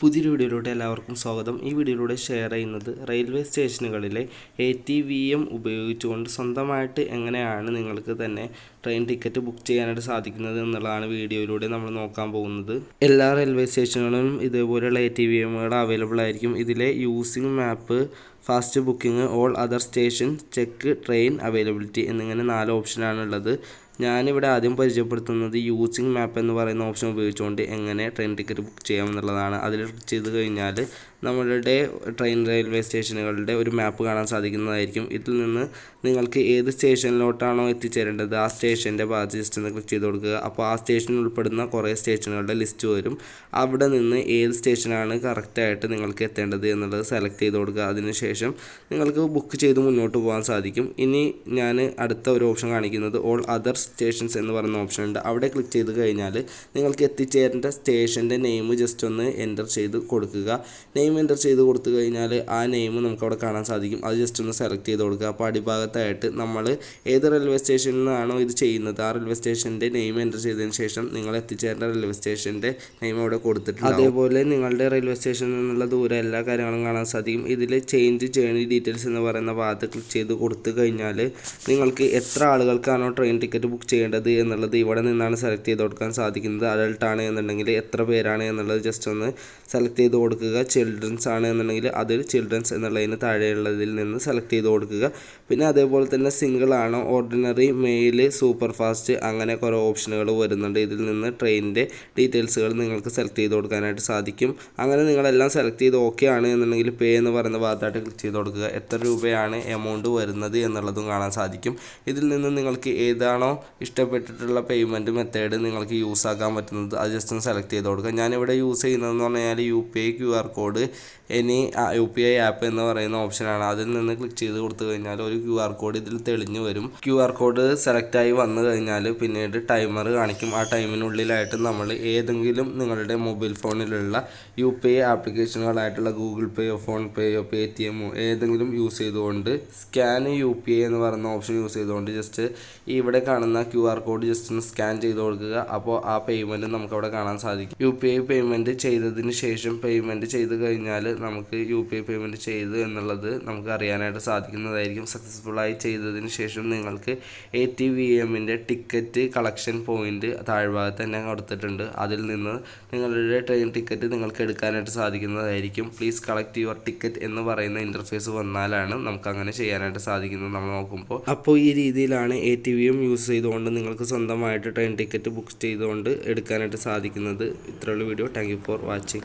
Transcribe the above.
പുതിയൊരു വീഡിയോയിലൂടെ എല്ലാവർക്കും സ്വാഗതം. ഈ വീഡിയോയിലൂടെ ഷെയർ ചെയ്യുന്നത് റെയിൽവേ സ്റ്റേഷനുകളിലെ എ ടി വി എം ഉപയോഗിച്ചുകൊണ്ട് സ്വന്തമായിട്ട് എങ്ങനെയാണ് നിങ്ങൾക്ക് തന്നെ ട്രെയിൻ ടിക്കറ്റ് ബുക്ക് ചെയ്യാനായിട്ട് സാധിക്കുന്നത് എന്നുള്ളതാണ് വീഡിയോയിലൂടെ നമ്മൾ നോക്കാൻ പോകുന്നത്. എല്ലാ റെയിൽവേ സ്റ്റേഷനുകളിലും ഇതേപോലെയുള്ള എ ടി വി എമ്മുകൾ അവൈലബിൾ ആയിരിക്കും. ഇതിലെ using map fast booking all other station check train availability എന്നിങ്ങനെ നാല് ഓപ്ഷനാണ് ഉള്ളത് ഞാനിവിടെ ആദ്യം പരിചയപ്പെടുത്തുന്നത് യൂസിങ് മാപ്പ് എന്ന് പറയുന്ന ഓപ്ഷൻ ഉപയോഗിച്ചുകൊണ്ട് എങ്ങനെ ട്രെയിൻ ടിക്കറ്റ് ബുക്ക് ചെയ്യാമെന്നുള്ളതാണ്. അതിൽ ക്ലിക്ക് ചെയ്ത് കഴിഞ്ഞാൽ നമ്മളുടെ ട്രെയിൻ റെയിൽവേ സ്റ്റേഷനുകളുടെ ഒരു മാപ്പ് കാണാൻ സാധിക്കുന്നതായിരിക്കും. ഇതിൽ നിന്ന് നിങ്ങൾക്ക് ഏത് സ്റ്റേഷനിലോട്ടാണോ എത്തിച്ചേരേണ്ടത് ആ സ്റ്റേഷന്റെ ബാജ് ജസ്റ്റ് ഒന്ന് ക്ലിക്ക് ചെയ്ത് കൊടുക്കുക. അപ്പോൾ ആ സ്റ്റേഷനിൽ ഉൾപ്പെടുന്ന കുറേ സ്റ്റേഷനുകളുടെ ലിസ്റ്റ് വരും. അവിടെ നിന്ന് ഏത് സ്റ്റേഷനാണ് കറക്റ്റായിട്ട് നിങ്ങൾക്ക് എത്തേണ്ടത് എന്നുള്ളത് സെലക്ട് ചെയ്ത് കൊടുക്കുക. അതിനുശേഷം നിങ്ങൾക്ക് ബുക്ക് ചെയ്ത് മുന്നോട്ട് പോകാൻ സാധിക്കും. ഇനി ഞാൻ അടുത്ത ഒരു ഓപ്ഷൻ കാണിക്കുന്നത് ഓൾ അതർ സ്റ്റേഷൻസ് എന്ന് പറയുന്ന ഓപ്ഷൻ ഉണ്ട്. അവിടെ ക്ലിക്ക് ചെയ്ത് കഴിഞ്ഞാൽ നിങ്ങൾക്ക് എത്തിച്ചേരേണ്ട സ്റ്റേഷന്റെ നെയിം ജസ്റ്റ് ഒന്ന് എന്റർ ചെയ്ത് കൊടുക്കുക. എന്റർ ചെയ്ത് കൊടുത്തു കഴിഞ്ഞാൽ ആ നെയിം നമുക്ക് അവിടെ കാണാൻ സാധിക്കും. അത് ജസ്റ്റ് ഒന്ന് സെലക്ട് ചെയ്ത് കൊടുക്കുക. അപ്പോൾ അടിഭാഗത്തായിട്ട് നമ്മൾ ഏത് റെയിൽവേ സ്റ്റേഷനിൽ നിന്നാണോ ഇത് ചെയ്യുന്നത് ആ റെയിൽവേ സ്റ്റേഷന്റെ നെയിം എന്റർ ചെയ്തതിന് ശേഷം നിങ്ങൾ എത്തിച്ചേരേണ്ട റെയിൽവേ സ്റ്റേഷന്റെ നെയിം അവിടെ കൊടുത്തിട്ടുണ്ട് അതേപോലെ നിങ്ങളുടെ റെയിൽവേ സ്റ്റേഷനിൽ നിന്നുള്ള ദൂരം എല്ലാ കാര്യങ്ങളും കാണാൻ സാധിക്കും. ഇതിൽ ചേഞ്ച് ജേണി ഡീറ്റെയിൽസ് എന്ന് പറയുന്ന ഭാഗത്ത് ക്ലിക്ക് ചെയ്ത് കൊടുത്തു കഴിഞ്ഞാൽ നിങ്ങൾക്ക് എത്ര ആളുകൾക്കാണോ ട്രെയിൻ ടിക്കറ്റ് ബുക്ക് ചെയ്യേണ്ടത് എന്നുള്ളത് ഇവിടെ നിന്നാണ് സെലക്ട് ചെയ്ത് കൊടുക്കാൻ സാധിക്കുന്നത്. അഡൾട്ടാണ് എന്നുണ്ടെങ്കിൽ എത്ര പേരാണ് എന്നുള്ളത് ജസ്റ്റ് ഒന്ന് സെലക്ട് ചെയ്ത് കൊടുക്കുക. ചിൽഡ്രൻസ് ആണ് എന്നുണ്ടെങ്കിൽ അതിൽ ചിൽഡ്രൻസ് എന്നുള്ളതിന് താഴെയുള്ളതിൽ നിന്ന് സെലക്ട് ചെയ്ത് കൊടുക്കുക. പിന്നെ അതേപോലെ തന്നെ സിംഗിൾ ആണോ ഓർഡിനറി മെയിൽ സൂപ്പർ ഫാസ്റ്റ് അങ്ങനെ കുറേ ഓപ്ഷനുകൾ വരുന്നുണ്ട്. ഇതിൽ നിന്ന് ട്രെയിനിന്റെ ഡീറ്റെയിൽസുകൾ നിങ്ങൾക്ക് സെലക്ട് ചെയ്ത് കൊടുക്കാനായിട്ട് സാധിക്കും. അങ്ങനെ നിങ്ങളെല്ലാം സെലക്ട് ചെയ്ത് ഓക്കെ ആണ് എന്നുണ്ടെങ്കിൽ പേ എന്ന് പറയുന്ന ഭാഗത്തായിട്ട് ക്ലിക്ക് ചെയ്ത് കൊടുക്കുക. എത്ര രൂപയാണ് എമൗണ്ട് വരുന്നത് എന്നുള്ളതും കാണാൻ സാധിക്കും. ഇതിൽ നിന്ന് നിങ്ങൾക്ക് ഏതാണോ ഇഷ്ടപ്പെട്ടിട്ടുള്ള പേയ്മെന്റ് മെത്തേഡ് നിങ്ങൾക്ക് യൂസ് ആക്കാൻ പറ്റുന്നത് അത് ജസ്റ്റ് ഒന്ന് സെലക്ട് ചെയ്ത് കൊടുക്കുക. ഞാനിവിടെ യൂസ് ചെയ്യുന്നതെന്ന് പറഞ്ഞാൽ U P I Q R code ഇനി യു പി ഐ ആപ്പ് എന്ന് പറയുന്ന ഓപ്ഷനാണ് അതിൽ നിന്ന് ക്ലിക്ക് ചെയ്ത് കൊടുത്തു കഴിഞ്ഞാൽ ഒരു ക്യു ആർ കോഡ് ഇതിൽ തെളിഞ്ഞു വരും. ക്യു ആർ കോഡ് സെലക്ട് ആയി വന്നു കഴിഞ്ഞാൽ പിന്നീട് ടൈമർ കാണിക്കും. ആ ടൈമിനുള്ളിലായിട്ട് നമ്മൾ ഏതെങ്കിലും നിങ്ങളുടെ മൊബൈൽ ഫോണിലുള്ള യു പി ഐ ആപ്ലിക്കേഷനുകളായിട്ടുള്ള ഗൂഗിൾ പേയോ ഫോൺ പേയോ പേ ടി എമ്മോ ഏതെങ്കിലും യൂസ് ചെയ്തുകൊണ്ട് സ്കാൻ യു പി ഐ എന്ന് പറയുന്ന ഓപ്ഷൻ യൂസ് ചെയ്തുകൊണ്ട് ജസ്റ്റ് ഇവിടെ കാണുന്ന ക്യു ആർ കോഡ് ജസ്റ്റ് ഒന്ന് സ്കാൻ ചെയ്ത് കൊടുക്കുക. അപ്പോൾ ആ പേയ്മെന്റ് നമുക്ക് അവിടെ കാണാൻ സാധിക്കും. യു പി ഐ പേയ്മെന്റ് ചെയ്തതിന് ശേഷം പേയ്മെന്റ് ചെയ്ത് കഴിഞ്ഞാൽ നമുക്ക് യു പി ഐ പേയ്മെന്റ് ചെയ്തു എന്നുള്ളത് നമുക്ക് അറിയാനായിട്ട് സാധിക്കുന്നതായിരിക്കും. സക്സസ്ഫുള്ളായി ചെയ്തതിന് ശേഷം നിങ്ങൾക്ക് എ ടി വി എമ്മിന്റെ ടിക്കറ്റ് കളക്ഷൻ പോയിന്റ് താഴ്ഭാഗത്ത് തന്നെ കൊടുത്തിട്ടുണ്ട്. അതിൽ നിന്ന് നിങ്ങളുടെ ട്രെയിൻ ടിക്കറ്റ് നിങ്ങൾക്ക് എടുക്കാനായിട്ട് സാധിക്കുന്നതായിരിക്കും. പ്ലീസ് കളക്ട് യുവർ ടിക്കറ്റ് എന്ന് പറയുന്ന ഇന്റർഫേസ് വന്നാലാണ് നമുക്ക് അങ്ങനെ ചെയ്യാനായിട്ട് സാധിക്കുന്നത്. നമ്മൾ നോക്കുമ്പോൾ അപ്പോൾ ഈ രീതിയിലാണ് A T V M use ചെയ്തുകൊണ്ട് നിങ്ങൾക്ക് സ്വന്തമായിട്ട് ട്രെയിൻ ടിക്കറ്റ് ബുക്ക് ചെയ്തുകൊണ്ട് എടുക്കാനായിട്ട് സാധിക്കുന്നത്. ഇത്രയുള്ള വീഡിയോ താങ്ക് ഫോർ വാച്ചിങ്